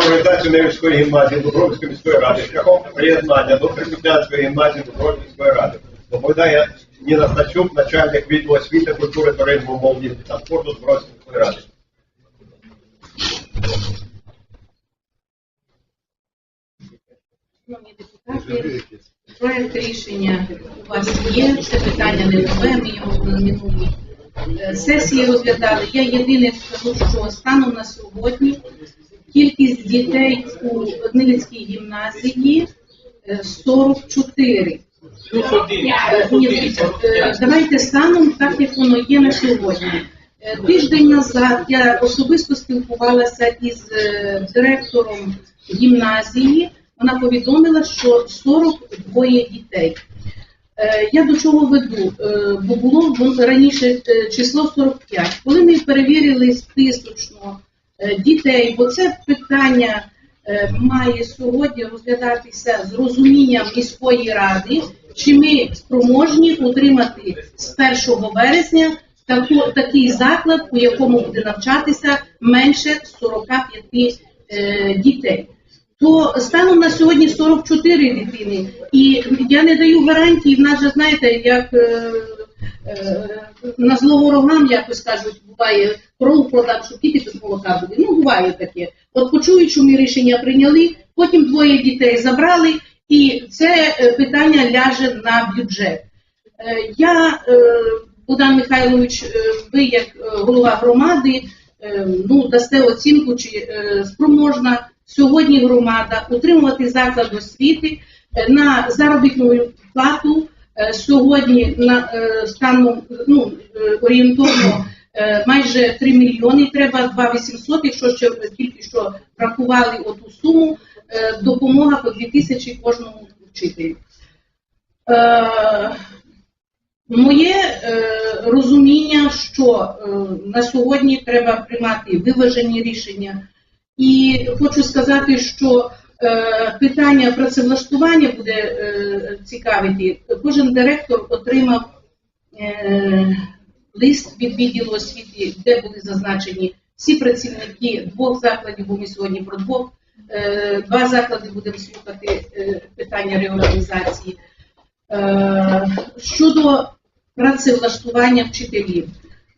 реорганізацію Невської гімназії Дубровської міської ради шляхом приєднання до Прикутянської гімназії Дубровської міської ради. Доповідає Ніна Стачук, начальник відділу освіти, культури, туризму, молоді та спорту Дубровської міської ради. Депутати, проект рішення у вас є, це питання не нове, ми його на минулій е, сесії розглядали. Я єдине скажу, що станом на сьогодні кількість дітей у Однилицькій гімназії е, 44. Е, Ні, дивіться, е, давайте станом так, як воно є на сьогодні. Е, Тиждень назад я особисто спілкувалася із е, директором гімназії. Вона повідомила, що 42 дітей. Е, Я до чого веду? Е, Бо було раніше е, число 45. Коли ми перевірили списочно е, дітей, бо це питання е, має сьогодні розглядатися з розумінням міської ради, чи ми спроможні утримати з 1 вересня такий заклад, у якому буде навчатися менше 45 е, дітей то станом на сьогодні 44 дитини. І я не даю гарантії, в нас же, знаєте, як е, е, на зло ворогам якось кажуть, буває кров продав, що тільки без молока буде. Ну, буває таке. От почують, що ми рішення прийняли, потім двоє дітей забрали, і це е, питання ляже на бюджет. Е, Я, е, Богдан Михайлович, е, ви як е, голова громади, е, ну, дасте оцінку, чи е, спроможна сьогодні громада утримувати заклад освіти е, на заробітну плату е, сьогодні на е, станом ну, е, орієнтовно е, майже 3 мільйони, треба 2 800, якщо ще тільки що врахували оту суму, е, допомога по 2 тисячі кожному вчителю. Е, Моє е, розуміння, що е, на сьогодні треба приймати виважені рішення. І хочу сказати, що е, питання працевлаштування буде е, цікавити. Кожен директор отримав е, лист від відділу освіти, де були зазначені всі працівники двох закладів, бо ми сьогодні про двох. Е, два заклади будемо слухати е, питання реорганізації. Е, щодо працевлаштування вчителів.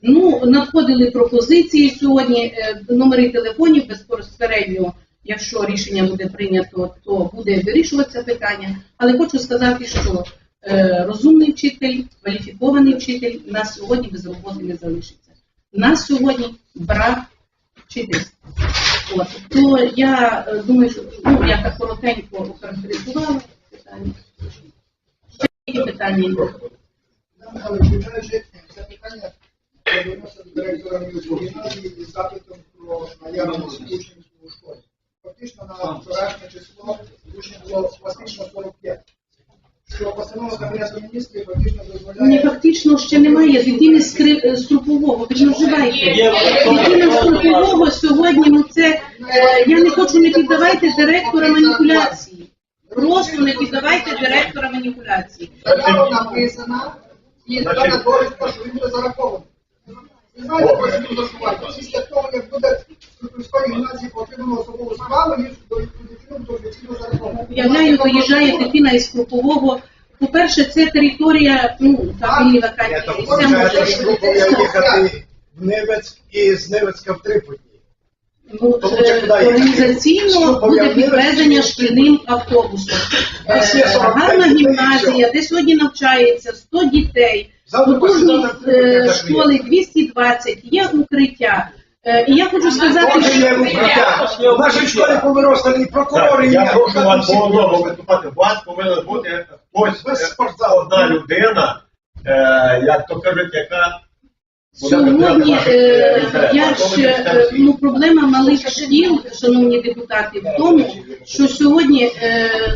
Ну, надходили пропозиції сьогодні, е, номери телефонів безпосередньо, якщо рішення буде прийнято, то буде вирішуватися питання. Але хочу сказати, що е, розумний вчитель, кваліфікований вчитель на сьогодні без роботи не залишиться. На сьогодні брак вчительства. От. То я е, думаю, що ну, я так коротенько охарактеризувала питання. Ще які питання? Але відповідаючи запитання, до директора Мілської гімназії із запитом про наявність учнів на вчорашнє число було фактично 45. Що постанова Кабінету міністрів фактично Ні, фактично ще немає дитини з Кри- е, Струпового, ви ж не вживайте. Дитина Струпового сьогодні, ну це, е, я не хочу, не піддавайте директора маніпуляції. Просто не піддавайте директора маніпуляції. заява написана і дана довідка, що він буде зарахований. Ви знаєте, процедуру зарахування. Після того, як буде школі гімназії отримано особову справу, він до дитину буде офіційно зарахований. Уявляю, виїжджає дитина із Струпового. По-перше, це територія, ну, там і все виходить, може. їхати в Невець і з Невецька в Трипутні. Ну, е, організаційно буде підвезення шкільним автобусом. Е, Всі 45 Гарна гімназія, де сьогодні навчається 100 дітей, посідати е, в школи 220, є укриття. Е, І я хочу сказати, що. В нашій школі повиростали і прокурори, і Я прошу вас по одному виступати. У вас повинен бути хтось, Без е, одна людина, е, як то кажуть, яка сьогодні я ще ну проблема малих шкіл, шановні депутати, в тому, що сьогодні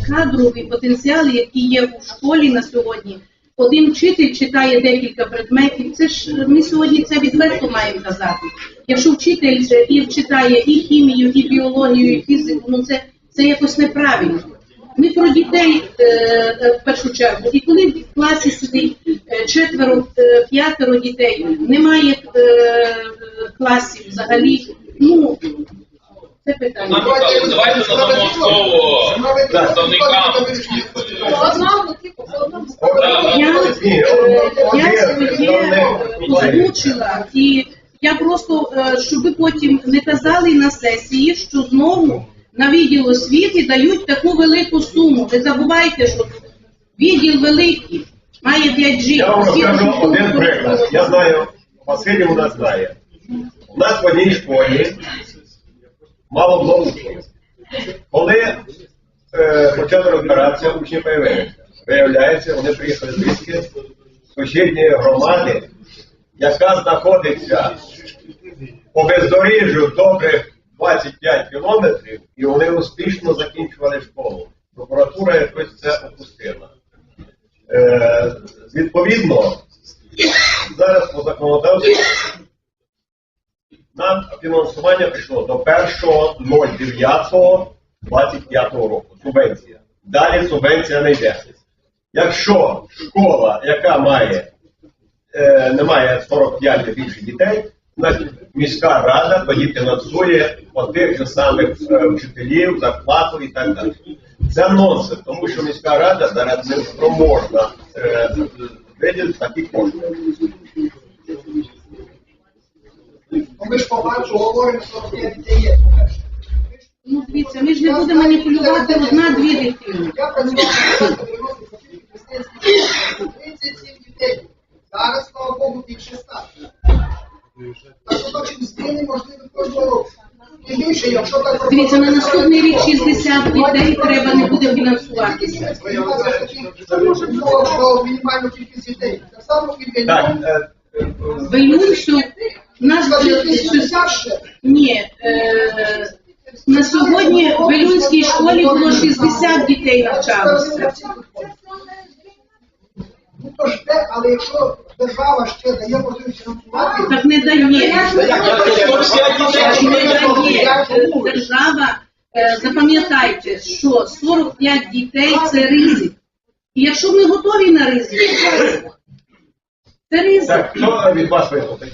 кадровий потенціал, який є у школі на сьогодні. Один вчитель читає декілька предметів. Це ж ми сьогодні це відверто маємо казати. Якщо вчитель і читає і хімію, і біологію, і фізику, ну це, це якось неправильно. Ми про дітей е, е, в першу чергу. І коли в класі сидить е, четверо, п'ятеро дітей, немає класів взагалі. На сесії, що знову на відділ освіти дають таку велику суму. Ви забувайте, що відділ великий, має 5G. Я вам розкажу один приклад. Я знаю, Василь у нас знає. У нас в одній школі мало було учнів. Коли е, почали розбиратися, учні появилися. Виявляється, вони приїхали звідки сусідньої громади, яка знаходиться по бездоріжжю добрих 25 кілометрів, і вони успішно закінчували школу. Прокуратура якось це опустила. Е, відповідно, зараз по законодавству нам фінансування прийшло до 1.09.25 року. Субвенція. Далі субвенція не йде. Якщо школа, яка має е, не має 45 і більше дітей, міська рада тоді фінансує по тих же самих е, вчителів, зарплату і так далі. Це нонсенс, тому що міська рада зараз не спроможна е, виділити такі кошти. Ми ж по факту говоримо, що 45 дітей є. Ну, дивіться, ми ж не будемо маніпулювати одна-дві дитини. Я працював на 90 37 дітей. Зараз, слава Богу, більше 100. Так що точно зміни можливі кожного року. Більше, якщо так Дивіться, на наступний рік 60 дітей треба не буде фінансуватися. Може бути, що мінімальну кількість дітей? Так само і Так, е, е, В Ілюнцю у нас Скажіть, 80 ще? ні, е, на сьогодні в Ілюнській школі було 60 дітей навчалося. Ну то ж те, але якщо держава ще дає можливість фінансувати, Так не дає. Держава, е, запам'ятайте, що 45 дітей це ризик. І якщо ми готові на ризик, це ризик. так, хто від вас виступить?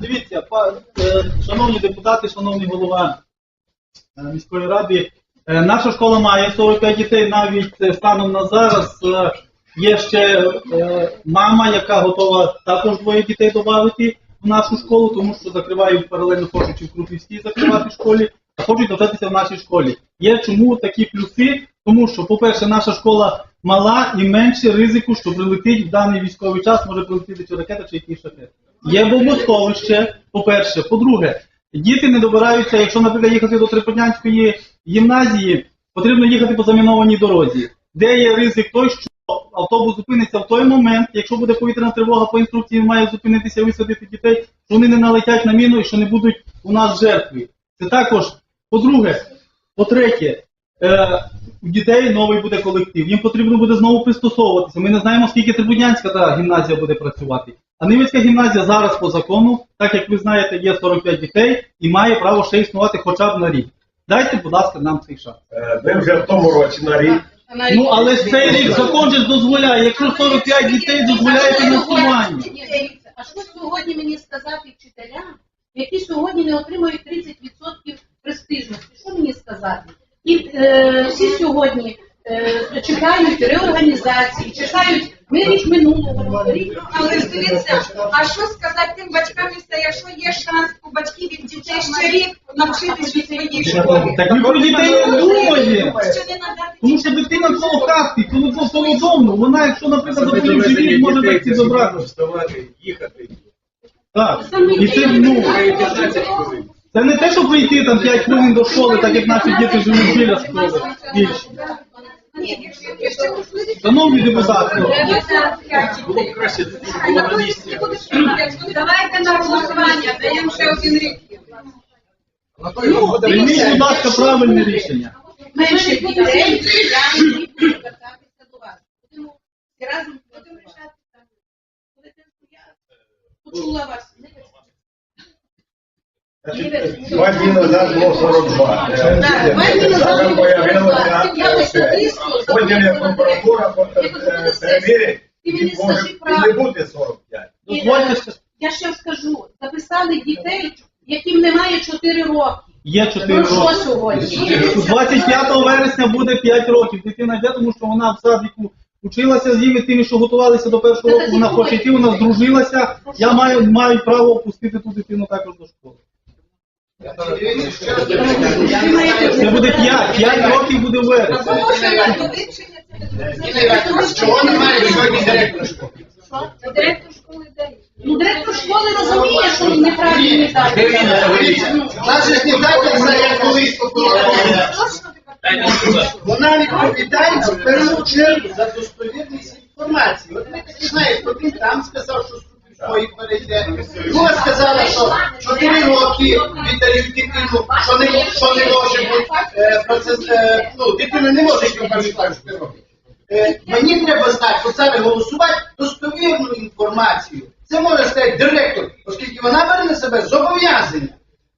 Дивіться, па- е, шановні депутати, шановний голова е, міської ради, е, наша школа має 45 дітей, навіть е, станом на зараз е, є ще е, мама, яка готова також двоє дітей додати в нашу школу, тому що закривають паралельно хочуть в Крупівській закривати школі, а хочуть навчатися в нашій школі. Є чому такі плюси? Тому що, по-перше, наша школа мала і менше ризику, що прилетить в даний військовий час, може прилетіти чи ракета, чи якийсь шахет. Є бомбосховище, по-перше. По-друге, діти не добираються, якщо, наприклад, їхати до Трипотнянської гімназії, потрібно їхати по замінованій дорозі, де є ризик той, що автобус зупиниться в той момент, якщо буде повітряна тривога по інструкції, має зупинитися, висадити дітей, що вони не налетять на міну і що не будуть у нас жертви. Це також, по-друге, по-третє, е, у дітей новий буде колектив. Їм потрібно буде знову пристосовуватися. Ми не знаємо, скільки Трибуднянська та гімназія буде працювати. А Нивицька гімназія зараз по закону, так як ви знаєте, є 45 дітей і має право ще існувати хоча б на рік. Дайте, будь ласка, нам цей шанс. Е, Ви вже в тому році на рік. Ну але ж цей рік закон же ж дозволяє. Якщо 45 дітей дозволяє фінансування. А що сьогодні мені сказати вчителям, які сьогодні не отримують 30% престижності? Що мені сказати? І е, всі сьогодні е, чекають реорганізації, чекають ми рік минулого рік. Але ж дивіться, а що сказати тим батькам, якщо є шанс у батьків від дітей ще рік навчитись у своїй школі? Так ми про дітей не думаємо. Що не надати Тому що коло хатки, коло коло коло. Вона, якщо, наприклад, допоміг живі, може батьки забрати. вставати, їхати. Так. І це, ну, це не те, що прийти там 5 хвилин до школи, так як наші діти живуть біля школи. Більше. Шановні депутати, було б краще було. Давайте на голосування, даємо ще один рік. Ну, прийміть, будь ласка, правильне рішення. Менше дітей, я не буду звертатися до вас. Будемо всі разом будемо рішати там. Будете, я почула вас. Значить, Два дні назад було 42. Е, Так, два дні назад Зараз було 42. появилося Я е. Прокуратура е, е, мені і скажи не правду. бути 45. Дозвольте е. Я ще скажу, записали дітей, яким немає 4 роки. Є 4 Ну що роки. сьогодні? 25 вересня буде 5 років. Дитина йде, тому що вона в садіку училася з ними, тими, що готувалися до першого року, вона хоче йти, вона здружилася. Я маю, маю право опустити ту дитину також до школи. Це буде 5, 5 років буде в вересні. Чого немає сьогодні директора школи? Директор школи дає. Ну, директор школи розуміє, що неправильні Значить, не дайте це як колись. Вона відповідає в першу чергу за достовірність інформації. От ми таки знаємо, один там сказав, що свої перейде. Друга сказала, що 4 роки віддають дитину, що не, що не може бути е, процес, е, ну, дитина не може йти в 4 роки. Е, мені треба знати, посади голосувати достовірну інформацію. Це може сказати директор, оскільки вона бере на себе зобов'язання.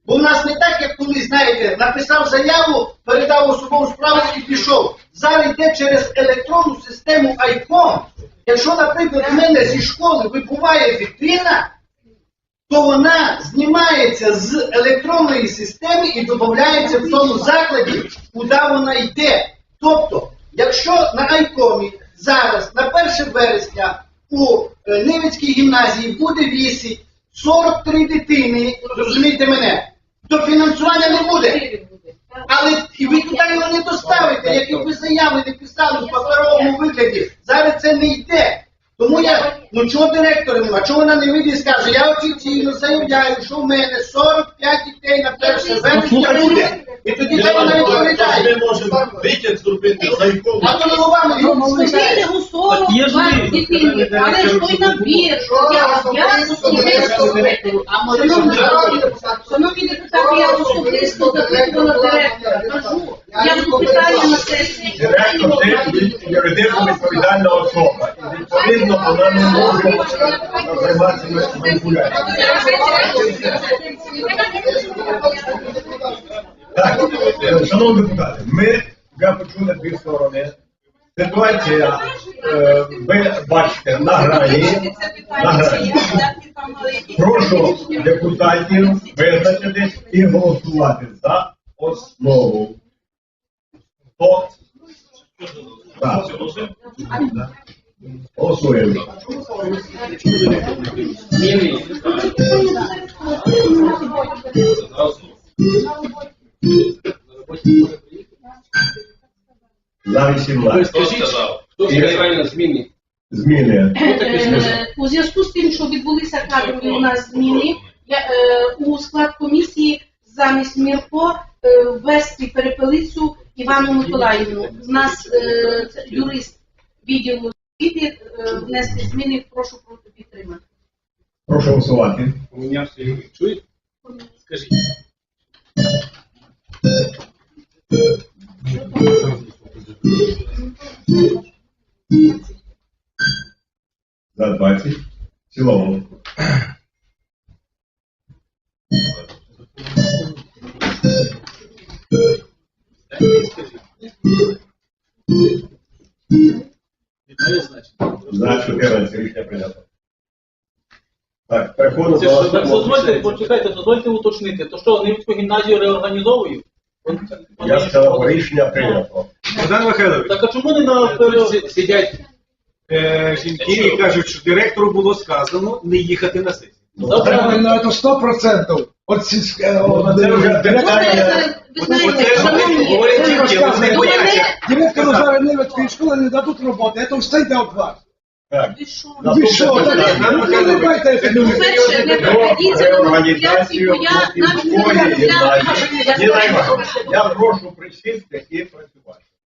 Бо в нас не так, як колись, знаєте, написав заяву, передав особову справу і пішов. Зараз йде через електронну систему ICOM. Якщо, наприклад, в мене зі школи вибуває дитина, то вона знімається з електронної системи і додається в тому закладі, куди вона йде. Тобто, якщо на Айкомі зараз на 1 вересня у е, Невицькій гімназії буде вісить 43 дитини, зрозумійте мене, то фінансування не буде. Але і ви туди його не доставите, як і ви заяви не писали в паперовому вигляді. Зараз це не йде. Тому я, ну чого директора нема? Чого вона не вийде і скаже, я офіційно заявляю, що в мене 45 дітей на перше вересня буде. І тоді хай вона відповідає. можемо витяг зробити зайком. А то головами у 40 Так є ж ви. але ж той набір. Я, я особисто, шановні депутати, я особисто запитувала директора, кажу, я буду питання на сесії. Директор юридично відповідальна особа. Відповідно вона не може займатися маніпуляцією. Шановні депутати, ми вже почули дві сторони. Ситуація, е, ви бачите, на грані. На грані. Прошу депутатів визначитись і голосувати за основу. Хто? Так. Голосуємо. За 18. Хто сказав? Хто сказав правильно зміни? Зміни. Е, У зв'язку з тим, що відбулися кадрові у нас зміни, я, е, у склад комісії замість Мірко е, ввести перепелицю Івану Миколаївну. У нас е, це юрист відділу освіти е, внести зміни, прошу проти підтримати. Прошу голосувати. У мене все чуєте? Скажіть. За 20. В цілому. За 14. Рішення прийнято. Так, переходимо до дозвольте, почекайте, дозвольте уточнити. То що, Невську гімназію реорганізовують? Я сказав, рішення прийнято. Богдан Михайлович, Так а чому не на Тут си- сидять е, жінки і кажуть, що директору було сказано не їхати на сесію. Правильно, це 100%. От сільське... Це вже Ну, питання. ви знаєте, шановні, говорять жінки, вони до бояться. Директору зараз Невецької школи не дадуть роботи, це все йде від вас. Так. ви що? Так, не люди. По-перше, не приходіться на маніпуляції, бо я навіть не Іванівна, Я прошу присісти і працювати.